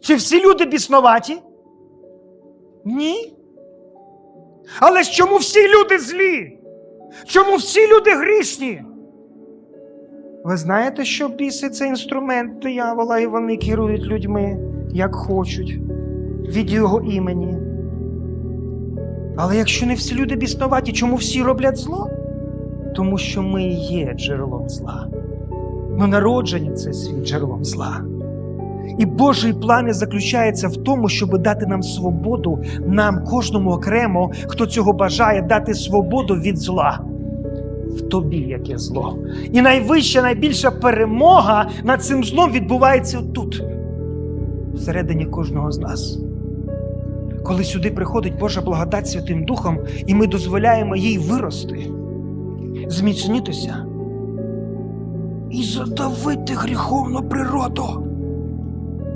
Чи всі люди біснуваті? Ні. Але ж чому всі люди злі? Чому всі люди грішні? Ви знаєте, що біси це інструмент диявола, і вони керують людьми, як хочуть, від його імені. Але якщо не всі люди біснуваті, чому всі роблять зло? Тому що ми є джерелом зла. Ми народжені в цей світ джерелом зла. І Божий план заключається в тому, щоб дати нам свободу, нам, кожному окремо, хто цього бажає, дати свободу від зла. В тобі яке зло. І найвища, найбільша перемога над цим злом відбувається тут, всередині кожного з нас. Коли сюди приходить Божа благодать Святим Духом, і ми дозволяємо їй вирости, зміцнітися і задавити гріховну природу,